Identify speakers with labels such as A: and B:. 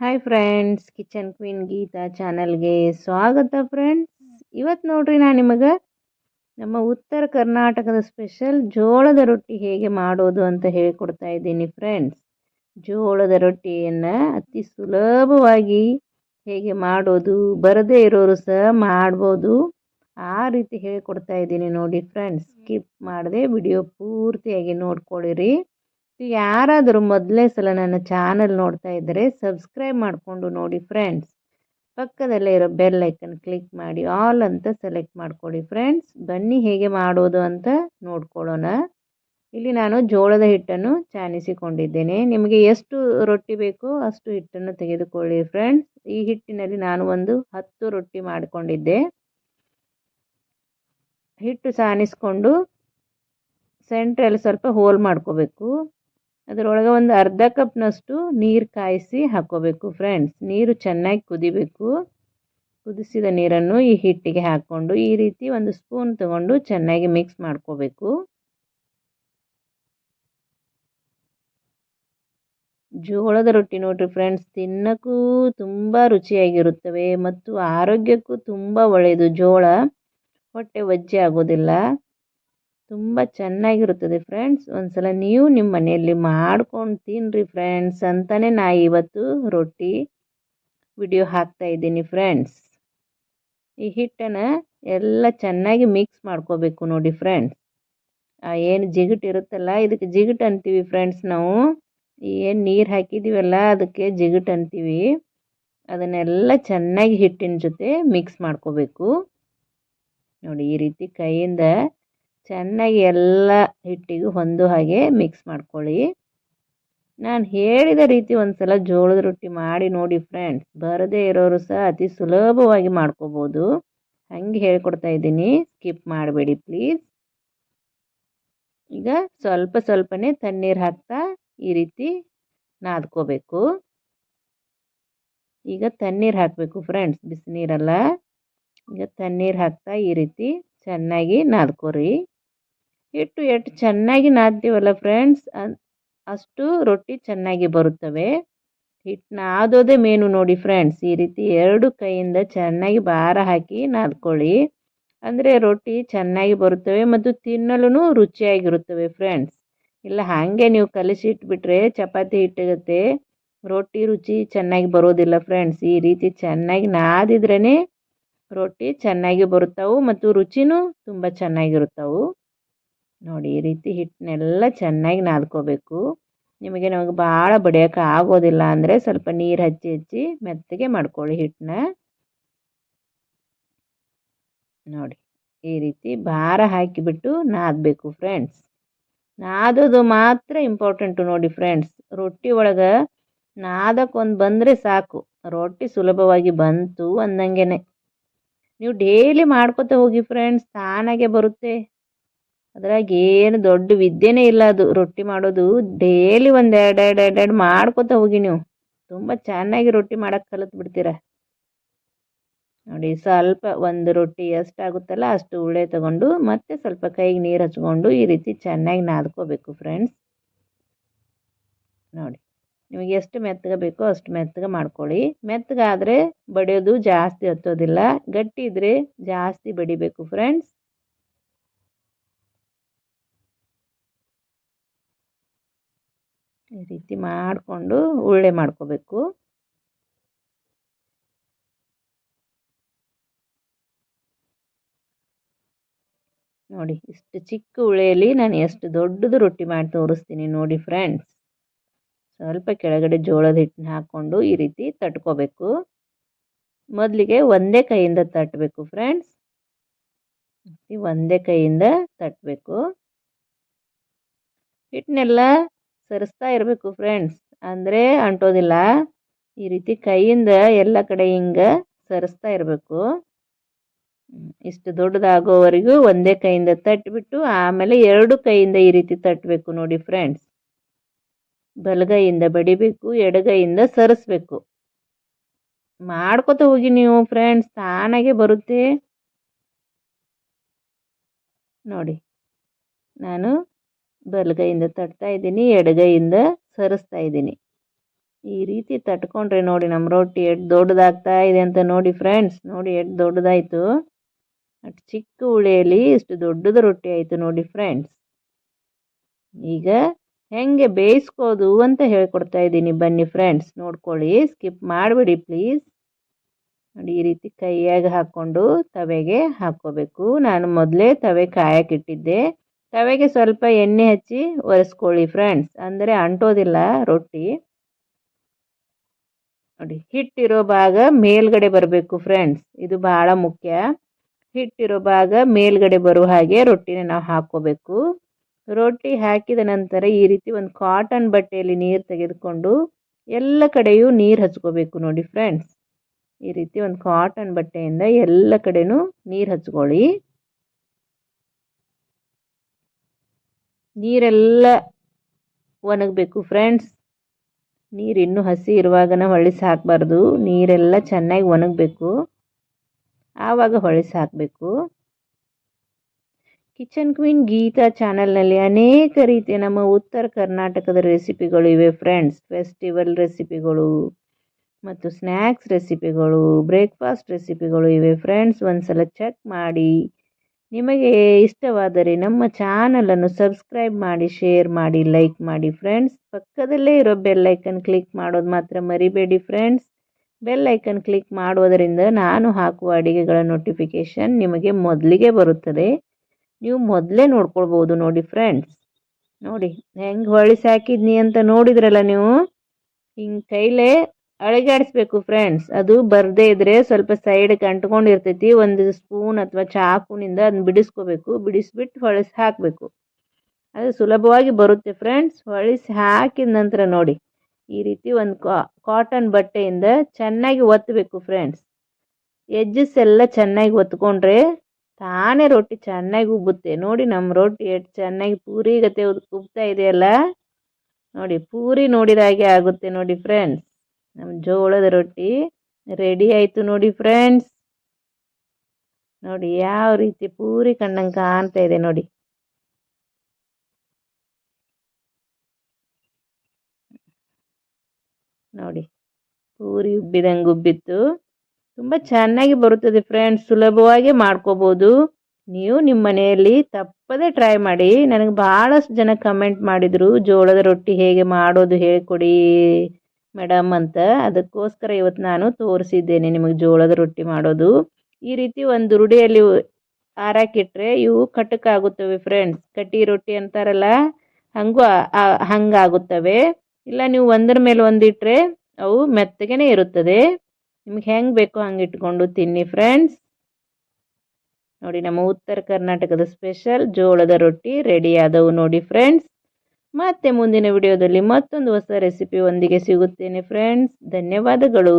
A: Hi friends kitchen queen Geetha ಚಾನಲ್ಗೆ ಸ್ವಾಗತ friends ಇವತ್ತು ನೋಡ್ರಿ ನಾನು ನಿಮಗೆ ನಮ್ಮ ಉತ್ತರ ಕರ್ನಾಟಕದ ಸ್ಪೆಷಲ್ ಜೋಳದ ರೊಟ್ಟಿ ಹೇಗೆ ಮಾಡೋದು ಅಂತ ಹೇಳಿಕೊಡ್ತಾ ಇದ್ದೀನಿ ಫ್ರೆಂಡ್ಸ್ ಜೋಳದ ರೊಟ್ಟಿಯನ್ನು ಅತಿ ಸುಲಭವಾಗಿ ಹೇಗೆ ಮಾಡೋದು ಬರದೇ ಇರೋರು ಸಹ ಮಾಡ್ಬೋದು. ಆ ರೀತಿ ಹೇಳಿಕೊಡ್ತಾ ಇದ್ದೀನಿ ನೋಡಿ ಫ್ರೆಂಡ್ಸ್ ಸ್ಕಿಪ್ ಮಾಡದೆ ವಿಡಿಯೋ ಪೂರ್ತಿಯಾಗಿ ನೋಡ್ಕೊಳ್ಳಿರಿ ಯಾರಾದರೂ ಮೊದಲೇ ಸಲ ನನ್ನ ಚಾನಲ್ ನೋಡ್ತಾ ಇದ್ದರೆ ಸಬ್ಸ್ಕ್ರೈಬ್ ಮಾಡಿಕೊಂಡು ನೋಡಿ ಫ್ರೆಂಡ್ಸ್. ಪಕ್ಕದಲ್ಲೇ ಇರೋ ಬೆಲ್ ಐಕನ್ ಕ್ಲಿಕ್ ಮಾಡಿ, ಆಲ್ ಅಂತ ಸೆಲೆಕ್ಟ್ ಮಾಡ್ಕೊಳ್ಳಿ ಫ್ರೆಂಡ್ಸ್. ಬನ್ನಿ ಹೇಗೆ ಮಾಡೋದು ಅಂತ ನೋಡ್ಕೊಳ್ಳೋಣ. ಇಲ್ಲಿ ನಾನು ಜೋಳದ ಹಿಟ್ಟನ್ನು ಚಾನಿಸಿಕೊಂಡಿದ್ದೇನೆ. ನಿಮಗೆ ಎಷ್ಟು ರೊಟ್ಟಿ ಬೇಕೋ ಅಷ್ಟು ಹಿಟ್ಟನ್ನು ತೆಗೆದುಕೊಳ್ಳಿ ಫ್ರೆಂಡ್ಸ್. ಈ ಹಿಟ್ಟಿನಲ್ಲಿ ನಾನು ಒಂದು ಹತ್ತು ರೊಟ್ಟಿ ಮಾಡಿಕೊಂಡಿದ್ದೆ. ಹಿಟ್ಟು ಸಾನಿಸ್ಕೊಂಡು, ಸೆಂಟ್ರಲ್ಲಿ ಸ್ವಲ್ಪ ಹೋಲ್ ಮಾಡ್ಕೋಬೇಕು. ಅದರೊಳಗೆ ಒಂದು ಅರ್ಧ ಕಪ್ನಷ್ಟು ನೀರು ಕಾಯಿಸಿ ಹಾಕ್ಕೋಬೇಕು ಫ್ರೆಂಡ್ಸ್ ನೀರು ಚೆನ್ನಾಗಿ ಕುದಿಬೇಕು. ಕುದಿಸಿದ ನೀರನ್ನು ಈ ಹಿಟ್ಟಿಗೆ ಹಾಕ್ಕೊಂಡು ಈ ರೀತಿ ಒಂದು ಸ್ಪೂನ್ ತಗೊಂಡು ಚೆನ್ನಾಗಿ ಮಿಕ್ಸ್ ಮಾಡ್ಕೋಬೇಕು. ಜೋಳದ ರೊಟ್ಟಿ ನೋಡ್ರಿ ಫ್ರೆಂಡ್ಸ್ ತಿನ್ನಕ್ಕೂ ತುಂಬ ರುಚಿಯಾಗಿರುತ್ತವೆ ಮತ್ತು ಆರೋಗ್ಯಕ್ಕೂ ತುಂಬ ಒಳ್ಳೆಯದು ಜೋಳ ಹೊಟ್ಟೆ ಒಜ್ಜೆ ಆಗೋದಿಲ್ಲ. ತುಂಬ ಚೆನ್ನಾಗಿರುತ್ತದೆ ಫ್ರೆಂಡ್ಸ್ ಒಂದ್ಸಲ ನೀವು ನಿಮ್ಮ ಮನೆಯಲ್ಲಿ ಮಾಡ್ಕೊಂಡು ತಿನ್ನಿರಿ ಫ್ರೆಂಡ್ಸ್ ಅಂತಲೇ ನಾ ಇವತ್ತು ರೊಟ್ಟಿ ವಿಡಿಯೋ ಹಾಕ್ತಾ ಇದ್ದೀನಿ ಫ್ರೆಂಡ್ಸ್ ಈ ಹಿಟ್ಟನ್ನು ಎಲ್ಲ ಚೆನ್ನಾಗಿ ಮಿಕ್ಸ್ ಮಾಡ್ಕೋಬೇಕು ನೋಡಿ ಫ್ರೆಂಡ್ಸ್ ಏನು ಜಿಗಟ್ ಇರುತ್ತಲ್ಲ, ಇದಕ್ಕೆ ಜಿಗಟ್ ಅಂತೀವಿ ಫ್ರೆಂಡ್ಸ್ ನಾವು. ಏನು ನೀರು ಹಾಕಿದ್ದೀವಲ್ಲ ಅದಕ್ಕೆ ಜಿಗಟ್ ಅಂತೀವಿ. ಅದನ್ನೆಲ್ಲ ಚೆನ್ನಾಗಿ ಹಿಟ್ಟಿನ ಜೊತೆ ಮಿಕ್ಸ್ ಮಾಡ್ಕೋಬೇಕು. ನೋಡಿ ಈ ರೀತಿ ಕೈಯಿಂದ ಚೆನ್ನಾಗಿ ಎಲ್ಲ ಹಿಟ್ಟಿಗೂ ಹೊಂದು ಹಾಗೆ ಮಿಕ್ಸ್ ಮಾಡ್ಕೊಳ್ಳಿ. ನಾನು ಹೇಳಿದ ರೀತಿ ಒಂದು ಸಲ ಜೋಳದ ರೊಟ್ಟಿ ಮಾಡಿ ನೋಡಿ ಫ್ರೆಂಡ್ಸ್ ಬರದೇ ಇರೋರು ಸಹ ಅತಿ ಸುಲಭವಾಗಿ ಮಾಡ್ಕೋಬೋದು. ಹಾಗೆ ಹೇಳ್ಕೊಡ್ತಾ ಇದ್ದೀನಿ ಸ್ಕಿಪ್ ಮಾಡಬೇಡಿ ಪ್ಲೀಸ್ ಈಗ ಸ್ವಲ್ಪ ಸ್ವಲ್ಪನೇ ತಣ್ಣೀರು ಹಾಕ್ತಾ ಈ ರೀತಿ ನಾದ್ಕೋಬೇಕು. ಈಗ ತಣ್ಣೀರು ಹಾಕಬೇಕು ಫ್ರೆಂಡ್ಸ್ ಬಿಸಿನೀರಲ್ಲ. ಈಗ ತಣ್ಣೀರು ಹಾಕ್ತಾ ಈ ರೀತಿ ಚೆನ್ನಾಗಿ ನಾದ್ಕೋರಿ. ಹಿಟ್ಟು ಎಷ್ಟು ಚೆನ್ನಾಗಿ ನಾದ್ತೀವಲ್ಲ ಫ್ರೆಂಡ್ಸ್ ಅಷ್ಟು ರೊಟ್ಟಿ ಚೆನ್ನಾಗಿ ಬರುತ್ತವೆ. ಹಿಟ್ಟು ನಾದೋದೇ ಮೇನು ನೋಡಿ ಫ್ರೆಂಡ್ಸ್ ಈ ರೀತಿ ಎರಡು ಕೈಯಿಂದ ಚೆನ್ನಾಗಿ ಭಾರ ಹಾಕಿ ನಾದ್ಕೊಳ್ಳಿ. ಅಂದರೆ ರೊಟ್ಟಿ ಚೆನ್ನಾಗಿ ಬರುತ್ತವೆ ಮತ್ತು ತಿನ್ನಲು ರುಚಿಯಾಗಿರುತ್ತವೆ ಫ್ರೆಂಡ್ಸ್ ಇಲ್ಲ, ಹಾಗೆ ನೀವು ಕಲಿಸಿಟ್ಬಿಟ್ರೆ ಚಪಾತಿ ಹಿಟ್ಟಿಗತ್ತೆ. ರೊಟ್ಟಿ ರುಚಿ ಚೆನ್ನಾಗಿ ಬರೋದಿಲ್ಲ ಫ್ರೆಂಡ್ಸ್ ಈ ರೀತಿ ಚೆನ್ನಾಗಿ ನಾದಿದ್ರೇ ರೊಟ್ಟಿ ಚೆನ್ನಾಗಿ ಬರುತ್ತವೆ ಮತ್ತು ರುಚಿನೂ ತುಂಬ ಚೆನ್ನಾಗಿರುತ್ತವೆ. ನೋಡಿ, ಈ ರೀತಿ ಹಿಟ್ಟನ್ನೆಲ್ಲ ಚೆನ್ನಾಗಿ ನಾದ್ಕೋಬೇಕು. ನಿಮಗೆ ನಮಗೆ ಭಾಳ ಬಡಿಯೋಕೆ ಆಗೋದಿಲ್ಲ ಅಂದರೆ ಸ್ವಲ್ಪ ನೀರು ಹಚ್ಚಿ ಹಚ್ಚಿ ಮೆತ್ತಗೆ ಮಾಡ್ಕೊಳ್ಳಿ ಹಿಟ್ಟನ್ನ. ನೋಡಿ, ಈ ರೀತಿ ಭಾರ ಹಾಕಿಬಿಟ್ಟು ನಾದಬೇಕು ಫ್ರೆಂಡ್ಸ್. ನಾದೋದು ಮಾತ್ರ ಇಂಪಾರ್ಟೆಂಟು ನೋಡಿ ಫ್ರೆಂಡ್ಸ್. ರೊಟ್ಟಿ ಒಳಗೆ ನಾದಕ್ಕೊಂದು ಬಂದರೆ ಸಾಕು. ರೊಟ್ಟಿ ಸುಲಭವಾಗಿ ಬಂತು ಅಂದಂಗೆ ನೀವು ಡೈಲಿ ಮಾಡ್ಕೋತ ಹೋಗಿ ಫ್ರೆಂಡ್ಸ್, ತಾನಾಗೆ ಬರುತ್ತೆ. ಅದ್ರಾಗ ಏನು ದೊಡ್ಡ ವಿದ್ಯೆನೇ ಇಲ್ಲ ಅದು. ರೊಟ್ಟಿ ಮಾಡೋದು ಡೈಲಿ ಒಂದು ಎರಡು ಎರಡು ಎರಡು ಎರಡು ಮಾಡ್ಕೊತ ಹೋಗಿ ನೀವು. ತುಂಬ ಚೆನ್ನಾಗಿ ರೊಟ್ಟಿ ಮಾಡೋಕ್ಕೆ ಕಲಿತು ಬಿಡ್ತೀರ. ನೋಡಿ ಸ್ವಲ್ಪ ಒಂದು ರೊಟ್ಟಿ ಎಷ್ಟಾಗುತ್ತಲ್ಲ ಅಷ್ಟು ಉಳೆ ತಗೊಂಡು ಮತ್ತೆ ಸ್ವಲ್ಪ ಕೈಗೆ ನೀರು ಹಚ್ಕೊಂಡು ಈ ರೀತಿ ಚೆನ್ನಾಗಿ ನಾದ್ಕೋಬೇಕು ಫ್ರೆಂಡ್ಸ್ ನೋಡಿ ನಿಮಗೆ ಎಷ್ಟು ಮೆತ್ತಗೆ ಬೇಕೋ ಅಷ್ಟು ಮೆತ್ತಗೆ ಮಾಡ್ಕೊಳ್ಳಿ. ಮೆತ್ತಗಾದರೆ ಬಡಿಯೋದು ಜಾಸ್ತಿ ಹತ್ತೋದಿಲ್ಲ. ಗಟ್ಟಿ ಇದ್ದರೆ ಜಾಸ್ತಿ ಬಡಿಬೇಕು ಫ್ರೆಂಡ್ಸ್ ಈ ರೀತಿ ಮಾಡಿಕೊಂಡು ಉಳ್ಳೆ ಮಾಡ್ಕೋಬೇಕು. ನೋಡಿ, ಇಷ್ಟು ಚಿಕ್ಕ ಉಳೆಯಲ್ಲಿ ನಾನು ಎಷ್ಟು ದೊಡ್ಡದು ರೊಟ್ಟಿ ಮಾಡಿ ತೋರಿಸ್ತೀನಿ ನೋಡಿ ಫ್ರೆಂಡ್ಸ್ ಸ್ವಲ್ಪ ಕೆಳಗಡೆ ಜೋಳದ ಹಿಟ್ಟನ್ನ ಹಾಕ್ಕೊಂಡು ಈ ರೀತಿ ತಟ್ಕೋಬೇಕು. ಮೊದಲಿಗೆ ಒಂದೇ ಕೈಯಿಂದ ತಟ್ಟಬೇಕು ಫ್ರೆಂಡ್ಸ್ ಒಂದೇ ಕೈಯಿಂದ ತಟ್ಟಬೇಕು ಹಿಟ್ಟನ್ನೆಲ್ಲ ಸರಿಸ್ತಾ ಇರಬೇಕು ಫ್ರೆಂಡ್ಸ್ ಅಂದರೆ ಅಂಟೋದಿಲ್ಲ, ಈ ರೀತಿ ಕೈಯಿಂದ ಎಲ್ಲ ಕಡೆ ಹಿಂಗೆ ಸರಿಸ್ತಾ ಇರಬೇಕು. ಇಷ್ಟು ದೊಡ್ಡದಾಗೋವರೆಗೂ ಒಂದೇ ಕೈಯಿಂದ ತಟ್ಟಿಬಿಟ್ಟು ಆಮೇಲೆ ಎರಡು ಕೈಯಿಂದ ಈ ರೀತಿ ತಟ್ಟಬೇಕು ನೋಡಿ ಫ್ರೆಂಡ್ಸ್ ಬಲಗೈಯಿಂದ ಬಡಿಬೇಕು, ಎಡಗೈಯಿಂದ ಸರಿಸ್ಬೇಕು. ಮಾಡ್ಕೊತ ಹೋಗಿ ನೀವು ಫ್ರೆಂಡ್ಸ್ ತಾನಾಗೆ ಬರುತ್ತೆ. ನೋಡಿ, ನಾನು ಬಲಗೈಯಿಂದ ತಟ್ತಾ ಇದ್ದೀನಿ, ಎಡಗೈಯಿಂದ ಸರಿಸ್ತಾ ಇದ್ದೀನಿ. ಈ ರೀತಿ ತಟ್ಕೊಂಡ್ರೆ ನೋಡಿ ನಮ್ಮ ರೊಟ್ಟಿ ಎಷ್ಟು ದೊಡ್ಡದಾಗ್ತಾ ಇದೆ ಅಂತ ನೋಡಿ ಫ್ರೆಂಡ್ಸ್ ನೋಡಿ ಎಷ್ಟು ದೊಡ್ಡದಾಯಿತು. ಅಷ್ಟು ಚಿಕ್ಕ ಉಳಿಯಲ್ಲಿ ಇಷ್ಟು ದೊಡ್ಡದು ರೊಟ್ಟಿ ಆಯಿತು ನೋಡಿ ಫ್ರೆಂಡ್ಸ್ ಈಗ ಹೆಂಗೆ ಬೇಯಿಸ್ಕೋದು ಅಂತ ಹೇಳ್ಕೊಡ್ತಾ ಇದ್ದೀನಿ ಬನ್ನಿ ಫ್ರೆಂಡ್ಸ್ ನೋಡ್ಕೊಳ್ಳಿ ಸ್ಕಿಪ್ ಮಾಡಬೇಡಿ ಪ್ಲೀಸ್ ನೋಡಿ, ಈ ರೀತಿ ಕೈಯಾಗ ಹಾಕ್ಕೊಂಡು ತವೆಗೆ ಹಾಕ್ಕೋಬೇಕು. ನಾನು ಮೊದಲೇ ತವೆ ಕಾಯಕ್ಕಿಟ್ಟಿದ್ದೆ ತವೆಗೆ ಸ್ವಲ್ಪ ಎಣ್ಣೆ ಹಚ್ಚಿ ಒರೆಸ್ಕೊಳ್ಳಿ ಫ್ರೆಂಡ್ಸ್ ಅಂದರೆ ಅಂಟೋದಿಲ್ಲ ರೊಟ್ಟಿ. ನೋಡಿ, ಹಿಟ್ಟಿರೋ ಭಾಗ ಮೇಲ್ಗಡೆ ಬರಬೇಕು ಫ್ರೆಂಡ್ಸ್ ಇದು ಬಹಳ ಮುಖ್ಯ. ಹಿಟ್ಟಿರೋ ಭಾಗ ಮೇಲ್ಗಡೆ ಬರುವ ಹಾಗೆ ರೊಟ್ಟಿನ ನಾವು ಹಾಕ್ಕೋಬೇಕು. ರೊಟ್ಟಿ ಹಾಕಿದ ನಂತರ ಈ ರೀತಿ ಒಂದು ಕಾಟನ್ ಬಟ್ಟೆಯಲ್ಲಿ ನೀರು ತೆಗೆದುಕೊಂಡು ಎಲ್ಲ ಕಡೆಯೂ ನೀರು ಹಚ್ಕೋಬೇಕು ನೋಡಿ ಫ್ರೆಂಡ್ಸ್ ಈ ರೀತಿ ಒಂದು ಕಾಟನ್ ಬಟ್ಟೆಯಿಂದ ಎಲ್ಲ ಕಡೆನೂ ನೀರು ಹಚ್ಕೊಳ್ಳಿ. ನೀರೆಲ್ಲ ಒಣಗಬೇಕು ಫ್ರೆಂಡ್ಸ್ ನೀರು ಇನ್ನೂ ಹಸಿ ಇರುವಾಗನ ಹೊಳಿಸಿ ಹಾಕಬಾರ್ದು ನೀರೆಲ್ಲ ಚೆನ್ನಾಗಿ ಒಣಗಬೇಕು. ಆವಾಗ ಹೊಳಿಸಿ ಹಾಕಬೇಕು ಕಿಚನ್ ಕ್ವೀನ್ ಗೀತಾ ಚಾನಲ್ನಲ್ಲಿ ಅನೇಕ ರೀತಿಯ ನಮ್ಮ ಉತ್ತರ ಕರ್ನಾಟಕದ ರೆಸಿಪಿಗಳು ಇವೆ ಫ್ರೆಂಡ್ಸ್ ಫೆಸ್ಟಿವಲ್ ರೆಸಿಪಿಗಳು ಮತ್ತು ಸ್ನ್ಯಾಕ್ಸ್ ರೆಸಿಪಿಗಳು ಬ್ರೇಕ್ಫಾಸ್ಟ್ ರೆಸಿಪಿಗಳು ಇವೆ ಫ್ರೆಂಡ್ಸ್ ಒಂದ್ಸಲ ಚೆಕ್ ಮಾಡಿ. ನಿಮಗೆ ಇಷ್ಟವಾದರೆ ನಮ್ಮ ಚಾನಲನ್ನು ಸಬ್ಸ್ಕ್ರೈಬ್ ಮಾಡಿ ಶೇರ್ ಮಾಡಿ ಲೈಕ್ ಮಾಡಿ ಫ್ರೆಂಡ್ಸ್ ಪಕ್ಕದಲ್ಲೇ ಇರೋ ಬೆಲ್ ಐಕನ್ ಕ್ಲಿಕ್ ಮಾಡೋದು ಮಾತ್ರ ಮರಿಬೇಡಿ ಫ್ರೆಂಡ್ಸ್ ಬೆಲ್ ಐಕನ್ ಕ್ಲಿಕ್ ಮಾಡೋದರಿಂದ ನಾನು ಹಾಕುವ ಅಡಿಗೆಗಳ ನೋಟಿಫಿಕೇಷನ್ ನಿಮಗೆ ಮೊದಲಿಗೆ ಬರುತ್ತದೆ. ನೀವು ಮೊದಲೇ ನೋಡ್ಕೊಳ್ಬೋದು ನೋಡಿ ಫ್ರೆಂಡ್ಸ್ ನೋಡಿ, ಹೆಂಗೆ ಹೊಳಿಸಿ ಹಾಕಿದ್ನಿ ಅಂತ ನೋಡಿದ್ರಲ್ಲ ನೀವು? ಹಿಂಗೆ ಕೈಲೇ ಅಳಗಾಡಿಸ್ಬೇಕು ಫ್ರೆಂಡ್ಸ್ ಅದು ಬರದೇ ಇದ್ರೆ ಸ್ವಲ್ಪ ಸೈಡ್ಗೆ ಅಂಟ್ಕೊಂಡಿರ್ತೈತಿ, ಒಂದು ಸ್ಪೂನ್ ಅಥವಾ ಚಾಕುನಿಂದ ಅದನ್ನ ಬಿಡಿಸ್ಕೋಬೇಕು. ಬಿಡಿಸ್ಬಿಟ್ಟು ಹೊಳಿಸಿ ಹಾಕಬೇಕು. ಅದು ಸುಲಭವಾಗಿ ಬರುತ್ತೆ ಫ್ರೆಂಡ್ಸ್ ಹೊಳಿಸಿ ಹಾಕಿದ ನಂತರ ನೋಡಿ, ಈ ರೀತಿ ಒಂದು ಕಾಟನ್ ಬಟ್ಟೆಯಿಂದ ಚೆನ್ನಾಗಿ ಒತ್ತಬೇಕು ಫ್ರೆಂಡ್ಸ್ ಎಜ್ಜಸ್ ಎಲ್ಲ ಚೆನ್ನಾಗಿ ಒತ್ಕೊಂಡ್ರೆ ತಾನೇ ರೊಟ್ಟಿ ಚೆನ್ನಾಗಿ ಉಬ್ಬುತ್ತೆ. ನೋಡಿ ನಮ್ಮ ರೊಟ್ಟಿ ಎಷ್ಟು ಚೆನ್ನಾಗಿ ಪೂರಿ ಗತೆ ಉಬ್ತಾ ಇದೆಯಲ್ಲ? ನೋಡಿ, ಪೂರಿ ನೋಡಿದ ಹಾಗೆ ಆಗುತ್ತೆ ನೋಡಿ ಫ್ರೆಂಡ್ಸ್ ನಮ್ಮ ಜೋಳದ ರೊಟ್ಟಿ ರೆಡಿ ಆಯಿತು ನೋಡಿ ಫ್ರೆಂಡ್ಸ್ ನೋಡಿ ಯಾವ ರೀತಿ ಪೂರಿ ಕಂಡಂಗೆ ಕಾಣ್ತಾ ಇದೆ ನೋಡಿ. ನೋಡಿ ಪೂರಿ ಉಬ್ಬಿದಂಗೆ ಉಬ್ಬಿತ್ತು. ತುಂಬ ಚೆನ್ನಾಗಿ ಬರುತ್ತದೆ ಫ್ರೆಂಡ್ಸ್ ಸುಲಭವಾಗಿ ಮಾಡ್ಕೋಬೋದು. ನೀವು ನಿಮ್ಮ ಮನೆಯಲ್ಲಿ ತಪ್ಪದೇ ಟ್ರೈ ಮಾಡಿ. ನನಗೆ ಭಾಳಷ್ಟು ಜನ ಕಮೆಂಟ್ ಮಾಡಿದರು ಜೋಳದ ರೊಟ್ಟಿ ಹೇಗೆ ಮಾಡೋದು ಹೇಳಿಕೊಡಿ. ಮೇಡಮ್ ಅಂತ. ಅದಕ್ಕೋಸ್ಕರ ಇವತ್ತು ನಾನು ತೋರಿಸಿದ್ದೇನೆ ನಿಮಗೆ ಜೋಳದ ರೊಟ್ಟಿ ಮಾಡೋದು. ಈ ರೀತಿ ಒಂದು ರುಡಿಯಲ್ಲಿ ಹಾರಾಕಿಟ್ರೆ ಇವು ಕಟ್ಟಕ್ಕಾಗುತ್ತವೆ ಫ್ರೆಂಡ್ಸ್ ಕಟ್ಟಿ ರೊಟ್ಟಿ ಅಂತಾರಲ್ಲ, ಹಂಗೂ ಹಂಗಾಗುತ್ತವೆ. ಇಲ್ಲ ನೀವು ಒಂದರ ಮೇಲೆ ಒಂದಿಟ್ಟರೆ ಅವು ಮೆತ್ತಗೇ ಇರುತ್ತದೆ. ನಿಮ್ಗೆ ಹೆಂಗೆ ಬೇಕೋ ಹಂಗೆ ಇಟ್ಕೊಂಡು ತಿನ್ನಿ ಫ್ರೆಂಡ್ಸ್ ನೋಡಿ ನಮ್ಮ ಉತ್ತರ ಕರ್ನಾಟಕದ ಸ್ಪೆಷಲ್ ಜೋಳದ ರೊಟ್ಟಿ ರೆಡಿ ಆದವು ನೋಡಿ ಫ್ರೆಂಡ್ಸ್ ಮತ್ತೆ ಮುಂದಿನ ವಿಡಿಯೋದಲ್ಲಿ ಮತ್ತೊಂದು ಹೊಸ ರೆಸಿಪಿಯೊಂದಿಗೆ ಸಿಗುತ್ತೇನೆ ಫ್ರೆಂಡ್ಸ್ ಧನ್ಯವಾದಗಳು.